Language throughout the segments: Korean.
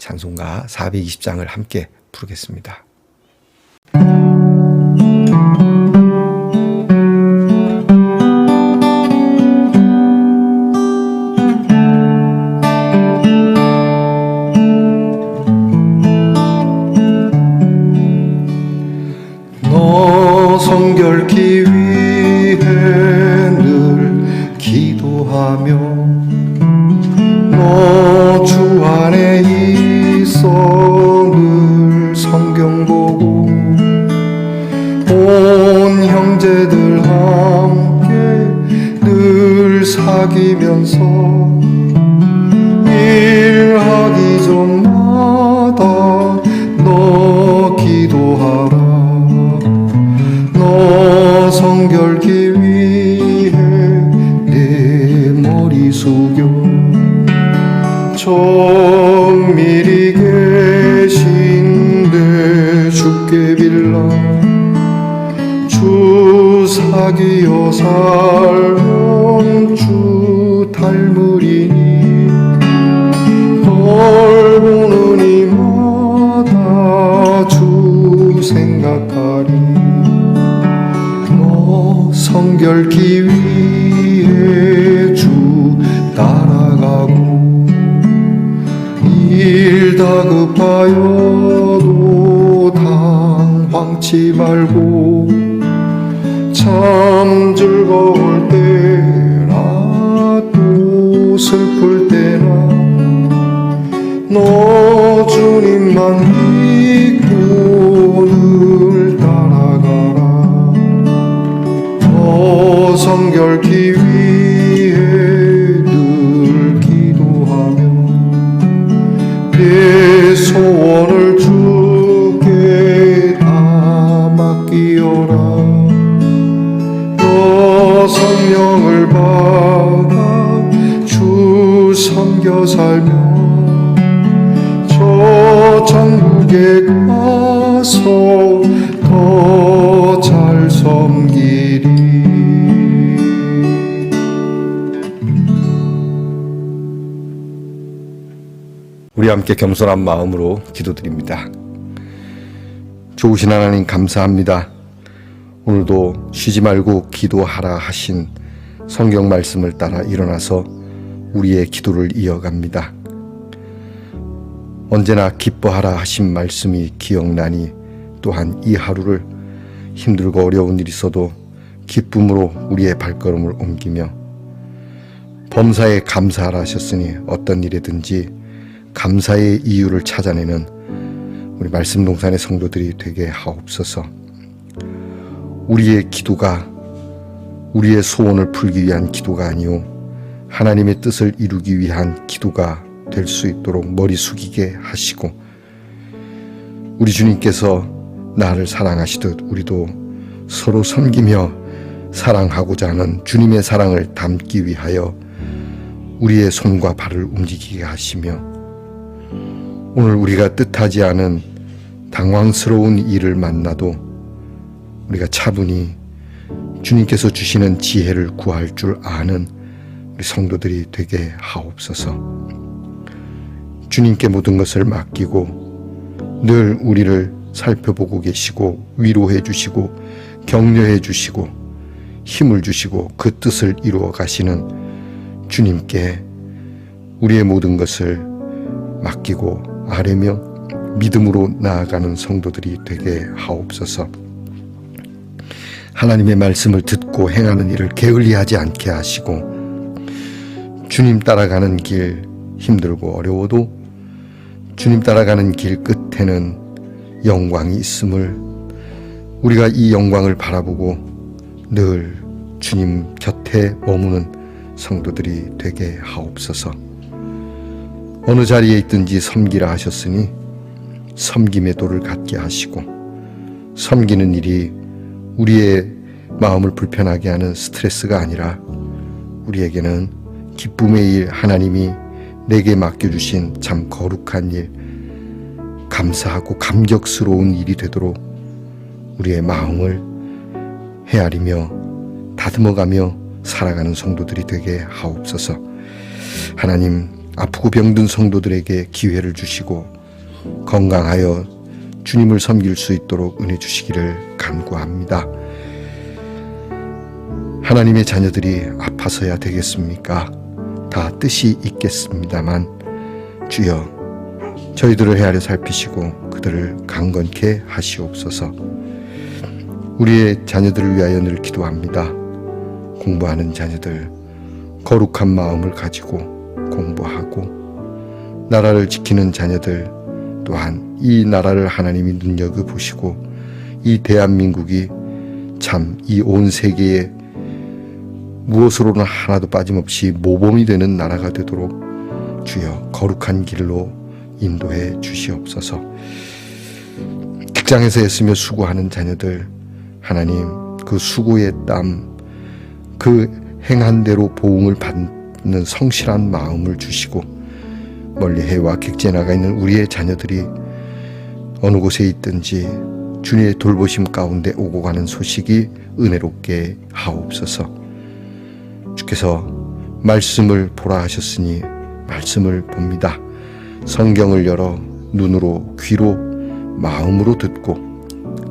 찬송가 420장을 함께 부르겠습니다. 너 성결키 위 사귀면서 일하기 전마다 너 기도하라. 너 성결기 위해 내 머리 숙여. 정밀히 계신데 죽게 빌라. 주 사기여 살면 주 당황치 말고 참 즐거울 때나 또 슬플 때나 너 주님만 믿고 늘 따라가라. 너 성결 기 위 함께 겸손한 마음으로 기도드립니다. 좋으신 하나님 감사합니다. 오늘도 쉬지 말고 기도하라 하신 성경 말씀을 따라 일어나서 우리의 기도를 이어갑니다. 언제나 기뻐하라 하신 말씀이 기억나니 또한 이 하루를 힘들고 어려운 일이 있어도 기쁨으로 우리의 발걸음을 옮기며 범사에 감사하라 하셨으니 어떤 일이든지 감사의 이유를 찾아내는 우리 말씀 동산의 성도들이 되게 하옵소서. 우리의 기도가 우리의 소원을 풀기 위한 기도가 아니오 하나님의 뜻을 이루기 위한 기도가 될 수 있도록 머리 숙이게 하시고 우리 주님께서 나를 사랑하시듯 우리도 서로 섬기며 사랑하고자 하는 주님의 사랑을 담기 위하여 우리의 손과 발을 움직이게 하시며 오늘 우리가 뜻하지 않은 당황스러운 일을 만나도 우리가 차분히 주님께서 주시는 지혜를 구할 줄 아는 우리 성도들이 되게 하옵소서. 주님께 모든 것을 맡기고 늘 우리를 살펴보고 계시고 위로해 주시고 격려해 주시고 힘을 주시고 그 뜻을 이루어 가시는 주님께 우리의 모든 것을 맡기고 아뢰며 믿음으로 나아가는 성도들이 되게 하옵소서. 하나님의 말씀을 듣고 행하는 일을 게을리하지 않게 하시고 주님 따라가는 길 힘들고 어려워도 주님 따라가는 길 끝에는 영광이 있음을 우리가 이 영광을 바라보고 늘 주님 곁에 머무는 성도들이 되게 하옵소서. 어느 자리에 있든지 섬기라 하셨으니 섬김의 도를 갖게 하시고 섬기는 일이 우리의 마음을 불편하게 하는 스트레스가 아니라 우리에게는 기쁨의 일 하나님이 내게 맡겨주신 참 거룩한 일 감사하고 감격스러운 일이 되도록 우리의 마음을 헤아리며 다듬어가며 살아가는 성도들이 되게 하옵소서. 하나님 아프고 병든 성도들에게 기회를 주시고 건강하여 주님을 섬길 수 있도록 은혜 주시기를 간구합니다. 하나님의 자녀들이 아파서야 되겠습니까? 다 뜻이 있겠습니다만 주여 저희들을 헤아려 살피시고 그들을 강건케 하시옵소서. 우리의 자녀들을 위하여 늘 기도합니다. 공부하는 자녀들 거룩한 마음을 가지고 공부하고 나라를 지키는 자녀들 또한 이 나라를 하나님이 눈여겨 보시고 이 대한민국이 참 이 온 세계에 무엇으로는 하나도 빠짐없이 모범이 되는 나라가 되도록 주여 거룩한 길로 인도해 주시옵소서. 직장에서 애쓰며 수고하는 자녀들 하나님 그 수고의 땀 그 행한 대로 보응을 받 는 성실한 마음을 주시고 멀리 해와 객지에 나가 있는 우리의 자녀들이 어느 곳에 있든지 주님의 돌보심 가운데 오고 가는 소식이 은혜롭게 하옵소서. 주께서 말씀을 보라 하셨으니 말씀을 봅니다. 성경을 열어 눈으로 귀로 마음으로 듣고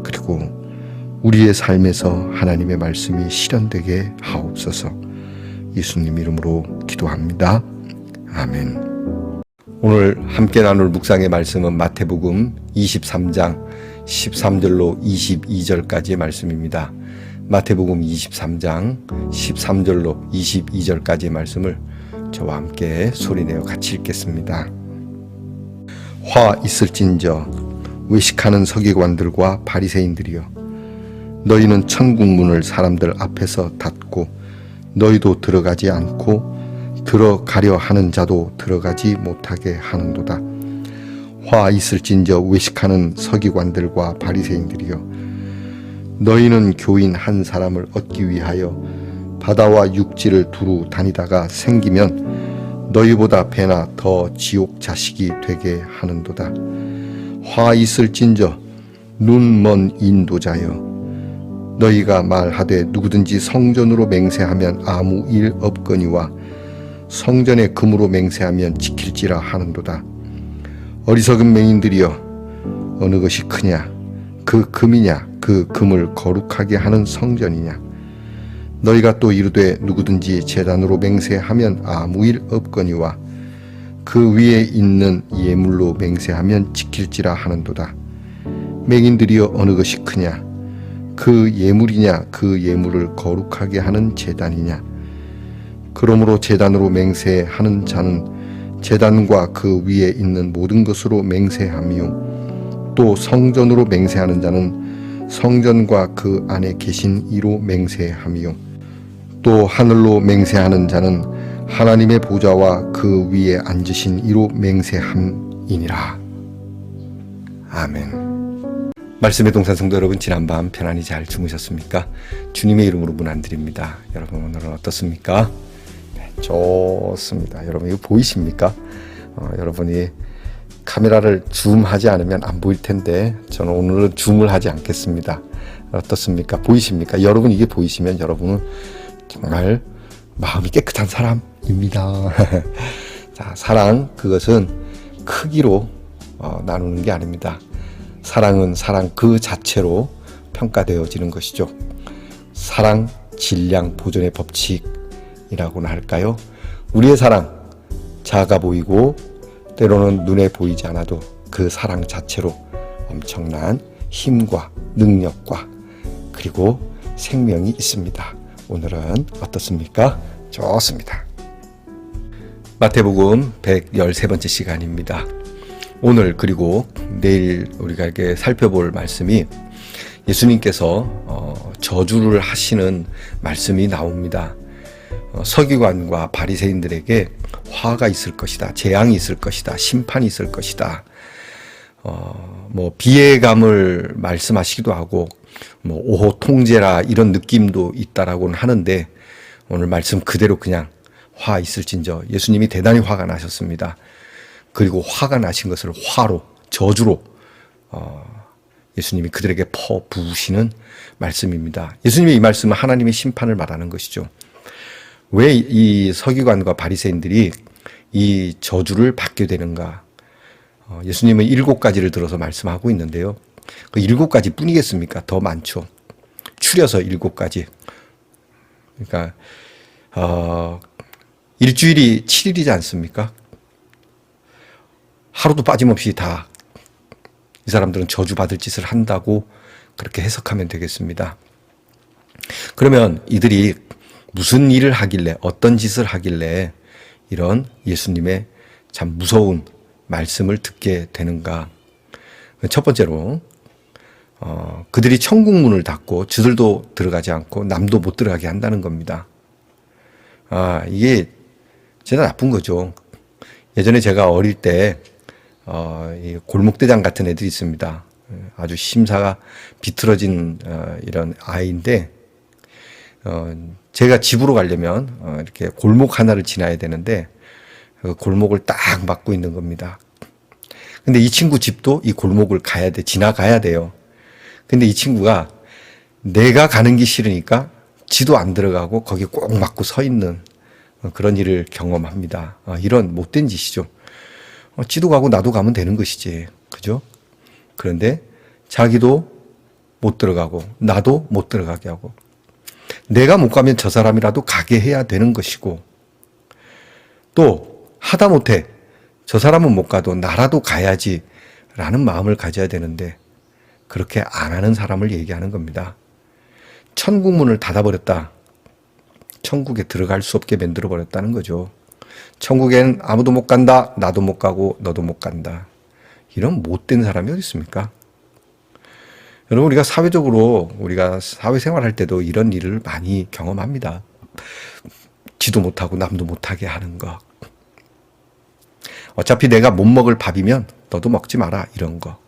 그리고 우리의 삶에서 하나님의 말씀이 실현되게 하옵소서. 예수님 이름으로 기도합니다. 아멘. 오늘 함께 나눌 묵상의 말씀은 마태복음 23장 13절로 22절까지의 말씀입니다. 마태복음 23장 13절로 22절까지의 말씀을 저와 함께 소리내어 같이 읽겠습니다. 화 있을진저 외식하는 서기관들과 바리새인들이여 너희는 천국 문을 사람들 앞에서 닫고 너희도 들어가지 않고 들어가려 하는 자도 들어가지 못하게 하는도다. 화 있을진저 외식하는 서기관들과 바리새인들이여 너희는 교인 한 사람을 얻기 위하여 바다와 육지를 두루 다니다가 생기면 너희보다 배나 더 지옥 자식이 되게 하는도다. 화 있을진저 눈먼 인도자여 너희가 말하되 누구든지 성전으로 맹세하면 아무 일 없거니와 성전에 금으로 맹세하면 지킬지라 하는도다. 어리석은 맹인들이여 어느 것이 크냐 그 금이냐 그 금을 거룩하게 하는 성전이냐 너희가 또 이르되 누구든지 재단으로 맹세하면 아무 일 없거니와 그 위에 있는 예물로 맹세하면 지킬지라 하는도다. 맹인들이여 어느 것이 크냐 그 예물이냐 그 예물을 거룩하게 하는 재단이냐 그러므로 재단으로 맹세하는 자는 재단과 그 위에 있는 모든 것으로 맹세하며 또 성전으로 맹세하는 자는 성전과 그 안에 계신 이로 맹세하며 또 하늘로 맹세하는 자는 하나님의 보좌와 그 위에 앉으신 이로 맹세함이니라. 아멘. 말씀의 동산 성도 여러분 지난밤 편안히 잘 주무셨습니까? 주님의 이름으로 문안 드립니다. 여러분 오늘은 어떻습니까? 네, 좋습니다. 여러분 이거 보이십니까? 어, 여러분이 카메라를 줌하지 않으면 안 보일 텐데 저는 오늘은 줌을 하지 않겠습니다. 어떻습니까? 보이십니까? 여러분 이게 보이시면 여러분은 정말 마음이 깨끗한 사람입니다. 자, 사랑 그것은 크기로 어, 나누는 게 아닙니다. 사랑은 사랑 그 자체로 평가되어지는 것이죠. 사랑 질량 보존의 법칙이라고나 할까요? 우리의 사랑 작아 보이고 때로는 눈에 보이지 않아도 그그 사랑 자체로 엄청난 힘과 능력과 그리고 생명이 있습니다. 오늘은 어떻습니까? 좋습니다. 마태복음 113번째 시간입니다. 오늘 그리고 내일 우리가 이렇게 살펴볼 말씀이 예수님께서 어, 저주를 하시는 말씀이 나옵니다. 어, 서기관과 바리새인들에게 화가 있을 것이다, 재앙이 있을 것이다, 심판이 있을 것이다. 어, 뭐 비애감을 말씀하시기도 하고 뭐 오호 통제라 이런 느낌도 있다라고는 하는데 오늘 말씀 그대로 그냥 화 있을진저 예수님이 대단히 화가 나셨습니다. 그리고 화가 나신 것을 화로 저주로 어, 예수님이 그들에게 퍼 부으시는 말씀입니다. 예수님의 이 말씀은 하나님의 심판을 말하는 것이죠. 왜 이 서기관과 바리새인들이 이 저주를 받게 되는가? 어, 예수님은 일곱 가지를 들어서 말씀하고 있는데요. 그 일곱 가지 뿐이겠습니까? 더 많죠. 추려서 일곱 가지. 그러니까 어, 일주일이 7일이지 않습니까? 하루도 빠짐없이 다 이 사람들은 저주받을 짓을 한다고 그렇게 해석하면 되겠습니다. 그러면 이들이 무슨 일을 하길래, 어떤 짓을 하길래 이런 예수님의 참 무서운 말씀을 듣게 되는가. 첫 번째로, 어, 그들이 천국 문을 닫고 저들도 들어가지 않고 남도 못 들어가게 한다는 겁니다. 아, 이게 진짜 나쁜 거죠. 예전에 제가 어릴 때 어, 이 골목대장 같은 애들이 있습니다. 아주 심사가 비틀어진 어, 이런 아이인데 어, 제가 집으로 가려면 어, 이렇게 골목 하나를 지나야 되는데 그 골목을 딱 막고 있는 겁니다. 근데 이 친구 집도 이 골목을 가야 돼, 지나가야 돼요. 근데 이 친구가 내가 가는 게 싫으니까 지도 안 들어가고 거기 꼭 막고 서 있는 그런 일을 경험합니다. 어, 이런 못된 짓이죠. 어, 지도 가고 나도 가면 되는 것이지. 그죠? 그런데 자기도 못 들어가고 나도 못 들어가게 하고 내가 못 가면 저 사람이라도 가게 해야 되는 것이고 또 하다 못해 저 사람은 못 가도 나라도 가야지 라는 마음을 가져야 되는데 그렇게 안 하는 사람을 얘기하는 겁니다. 천국문을 닫아버렸다. 천국에 들어갈 수 없게 만들어 버렸다는 거죠. 천국엔 아무도 못 간다. 나도 못 가고 너도 못 간다. 이런 못된 사람이 어디 있습니까? 여러분 우리가 사회적으로 우리가 사회생활할 때도 이런 일을 많이 경험합니다. 지도 못하고 남도 못하게 하는 거. 어차피 내가 못 먹을 밥이면 너도 먹지 마라 이런 거.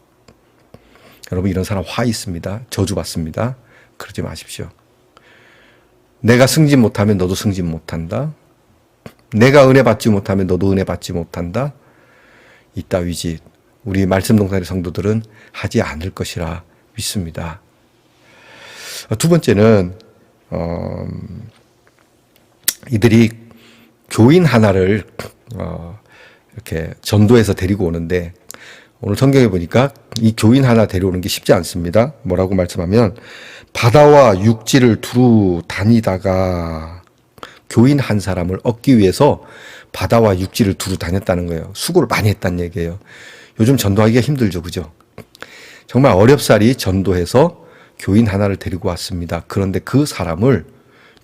여러분 이런 사람 화 있습니다. 저주받습니다. 그러지 마십시오. 내가 승진 못하면 너도 승진 못한다. 내가 은혜 받지 못하면 너도 은혜 받지 못한다. 이따위 짓 우리 말씀 동산의 성도들은 하지 않을 것이라 믿습니다. 두 번째는 어, 이들이 교인 하나를 어, 이렇게 전도해서 데리고 오는데 오늘 성경에 보니까 이 교인 하나 데려오는 게 쉽지 않습니다. 뭐라고 말씀하면 바다와 육지를 두루 다니다가 교인 한 사람을 얻기 위해서 바다와 육지를 두루 다녔다는 거예요. 수고를 많이 했다는 얘기예요. 요즘 전도하기가 힘들죠. 그죠? 정말 어렵사리 전도해서 교인 하나를 데리고 왔습니다. 그런데 그 사람을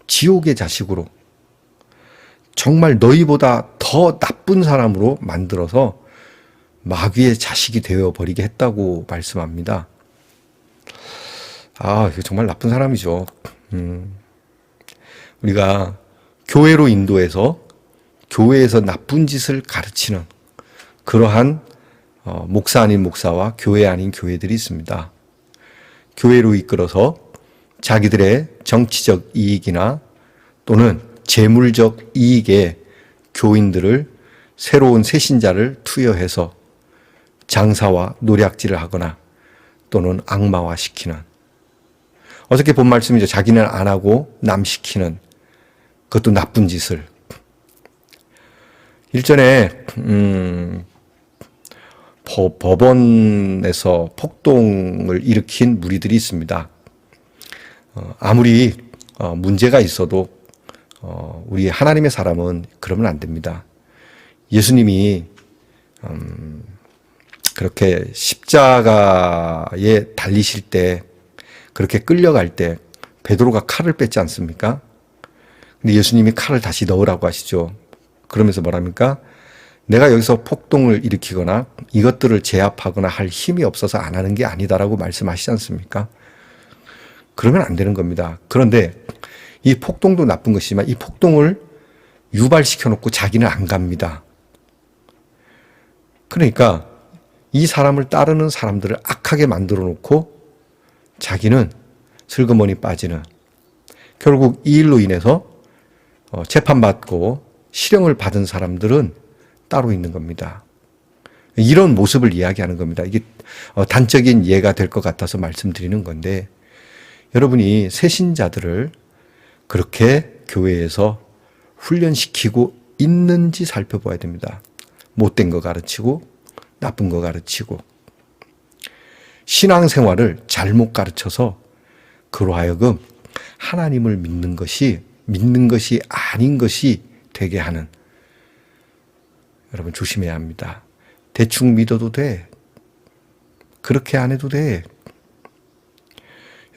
지옥의 자식으로 정말 너희보다 더 나쁜 사람으로 만들어서 마귀의 자식이 되어 버리게 했다고 말씀합니다. 아, 정말 나쁜 사람이죠. 음. 우리가 교회로 인도해서 교회에서 나쁜 짓을 가르치는 그러한 어, 목사 아닌 목사와 교회 아닌 교회들이 있습니다. 교회로 이끌어서 자기들의 정치적 이익이나 또는 재물적 이익에 교인들을 새로운 새신자를 투여해서 장사와 노략질을 하거나 또는 악마화 시키는 어떻게 본 말씀이죠. 자기는 안 하고 남 시키는 그것도 나쁜 짓을. 일전에 음, 법원에서 폭동을 일으킨 무리들이 있습니다. 어, 아무리 어, 문제가 있어도 어, 우리 하나님의 사람은 그러면 안 됩니다. 예수님이 음, 그렇게 십자가에 달리실 때 그렇게 끌려갈 때 베드로가 칼을 뺐지 않습니까? 근데 예수님이 칼을 다시 넣으라고 하시죠. 그러면서 뭐랍니까? 내가 여기서 폭동을 일으키거나 이것들을 제압하거나 할 힘이 없어서 안 하는 게 아니다라고 말씀하시지 않습니까? 그러면 안 되는 겁니다. 그런데 이 폭동도 나쁜 것이지만 이 폭동을 유발시켜 놓고 자기는 안 갑니다. 그러니까 이 사람을 따르는 사람들을 악하게 만들어 놓고 자기는 슬그머니 빠지는 결국 이 일로 인해서 어, 재판받고 실형을 받은 사람들은 따로 있는 겁니다. 이런 모습을 이야기하는 겁니다. 이게 어, 단적인 예가 될 것 같아서 말씀드리는 건데 여러분이 새신자들을 그렇게 교회에서 훈련시키고 있는지 살펴봐야 됩니다. 못된 거 가르치고 나쁜 거 가르치고 신앙생활을 잘못 가르쳐서 그로 하여금 하나님을 믿는 것이 믿는 것이 아닌 것이 되게 하는 여러분 조심해야 합니다. 대충 믿어도 돼. 그렇게 안 해도 돼.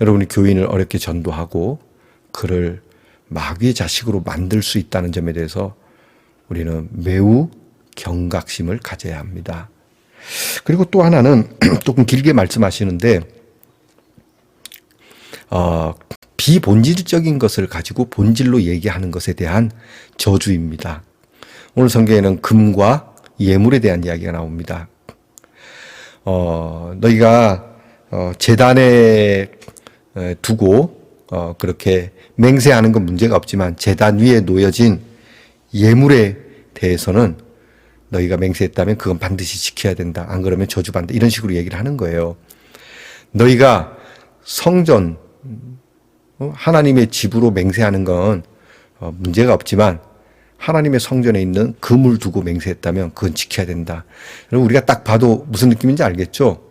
여러분이 교인을 어렵게 전도하고 그를 마귀의 자식으로 만들 수 있다는 점에 대해서 우리는 매우 경각심을 가져야 합니다. 그리고 또 하나는 조금 길게 말씀하시는데 어, 비본질적인 것을 가지고 본질로 얘기하는 것에 대한 저주입니다. 오늘 성경에는 금과 예물에 대한 이야기가 나옵니다. 어, 너희가 어, 재단에 두고 어, 그렇게 맹세하는 건 문제가 없지만 재단 위에 놓여진 예물에 대해서는 너희가 맹세했다면 그건 반드시 지켜야 된다. 안 그러면 저주받는다. 이런 식으로 얘기를 하는 거예요. 너희가 성전, 어, 하나님의 집으로 맹세하는 건 어, 문제가 없지만 하나님의 성전에 있는 금을 두고 맹세했다면 그건 지켜야 된다. 여러분 우리가 딱 봐도 무슨 느낌인지 알겠죠?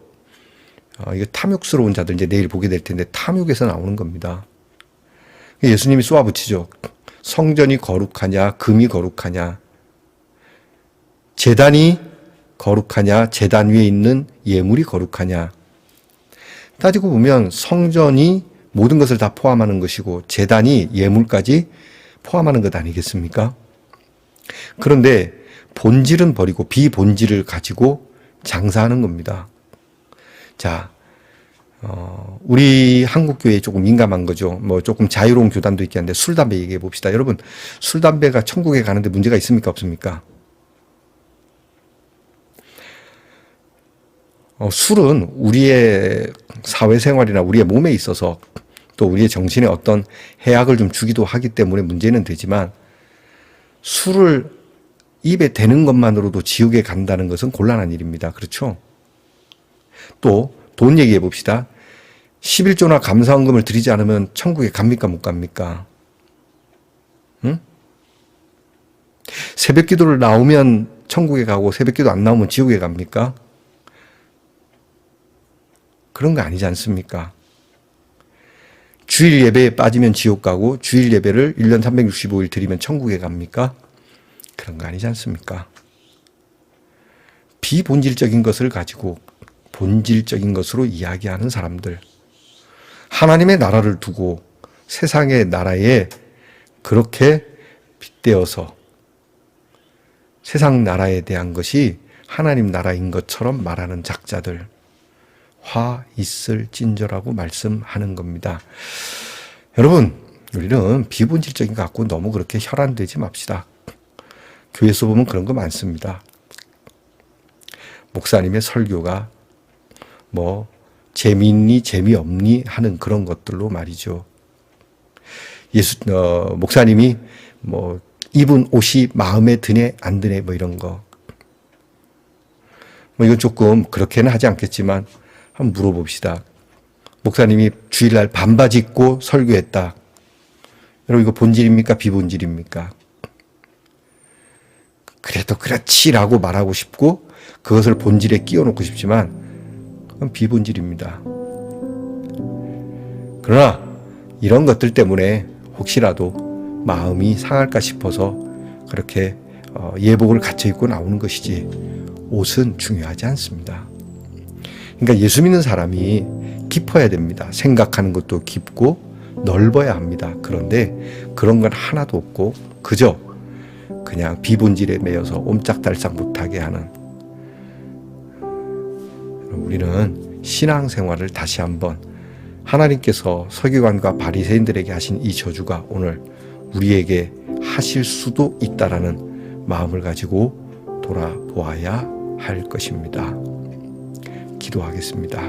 어, 이거 탐욕스러운 자들 이제 내일 보게 될 텐데 탐욕에서 나오는 겁니다. 예수님이 쏘아붙이죠. 성전이 거룩하냐, 금이 거룩하냐, 재단이 거룩하냐, 재단 위에 있는 예물이 거룩하냐. 따지고 보면 성전이 모든 것을 다 포함하는 것이고 재단이 예물까지 포함하는 것 아니겠습니까? 그런데 본질은 버리고 비본질을 가지고 장사하는 겁니다. 자, 어, 우리 한국 교회에 조금 민감한 거죠. 뭐 조금 자유로운 교단도 있겠는데 술, 담배 얘기해 봅시다. 여러분, 술, 담배가 천국에 가는데 문제가 있습니까? 없습니까? 어, 술은 우리의 사회생활이나 우리의 몸에 있어서 또 우리의 정신에 어떤 해악을 좀 주기도 하기 때문에 문제는 되지만 술을 입에 대는 것만으로도 지옥에 간다는 것은 곤란한 일입니다. 그렇죠? 또 돈 얘기해 봅시다. 11조나 감사원금을 드리지 않으면 천국에 갑니까 못 갑니까? 응? 새벽 기도를 나오면 천국에 가고 새벽 기도 안 나오면 지옥에 갑니까? 그런 거 아니지 않습니까? 주일 예배에 빠지면 지옥 가고 주일 예배를 1년 365일 드리면 천국에 갑니까? 그런 거 아니지 않습니까? 비본질적인 것을 가지고 본질적인 것으로 이야기하는 사람들. 하나님의 나라를 두고 세상의 나라에 그렇게 빗대어서 세상 나라에 대한 것이 하나님 나라인 것처럼 말하는 작자들. 화 있을 찐저라고 말씀하는 겁니다. 여러분, 우리는 비본질적인 것 갖고 너무 그렇게 혈안되지 맙시다. 교회에서 보면 그런 거 많습니다. 목사님의 설교가 뭐 재미있니 재미없니 하는 그런 것들로 말이죠. 예수 어, 목사님이 뭐 입은 옷이 마음에 드네 안 드네 뭐 이런 거. 뭐 이건 조금 그렇게는 하지 않겠지만 한번 물어봅시다. 목사님이 주일날 반바지 입고 설교했다. 여러분 이거 본질입니까 비본질입니까? 그래도 그렇지라고 말하고 싶고 그것을 본질에 끼워놓고 싶지만 그건 비본질입니다. 그러나 이런 것들 때문에 혹시라도 마음이 상할까 싶어서 그렇게 어, 예복을 갖춰 입고 나오는 것이지 옷은 중요하지 않습니다. 그러니까 예수 믿는 사람이 깊어야 됩니다. 생각하는 것도 깊고 넓어야 합니다. 그런데 그런 건 하나도 없고 그저 그냥 비본질에 매여서 옴짝달싹 못하게 하는 우리는 신앙생활을 다시 한번 하나님께서 서기관과 바리새인들에게 하신 이 저주가 오늘 우리에게 하실 수도 있다라는 마음을 가지고 돌아보아야 할 것입니다. 기도하겠습니다.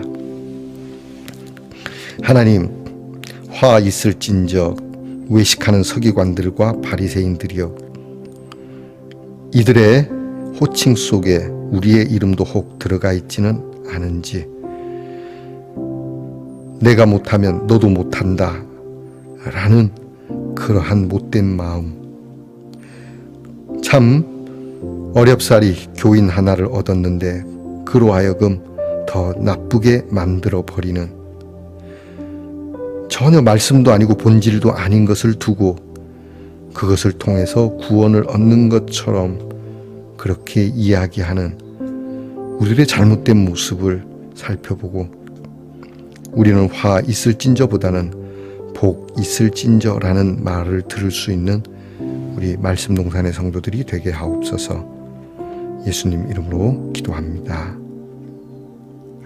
하나님, 화 있을진저 외식하는 서기관들과 바리새인들이여 이들의 호칭 속에 우리의 이름도 혹 들어가 있지는 않은지 내가 못하면 너도 못한다 라는 그러한 못된 마음 참 어렵사리 교인 하나를 얻었는데 그로 하여금 더 나쁘게 만들어 버리는 전혀 말씀도 아니고 본질도 아닌 것을 두고 그것을 통해서 구원을 얻는 것처럼 그렇게 이야기하는 우리의 잘못된 모습을 살펴보고 우리는 화 있을진저보다는 복 있을진저라는 말을 들을 수 있는 우리 말씀 동산의 성도들이 되게 하옵소서 예수님 이름으로 기도합니다.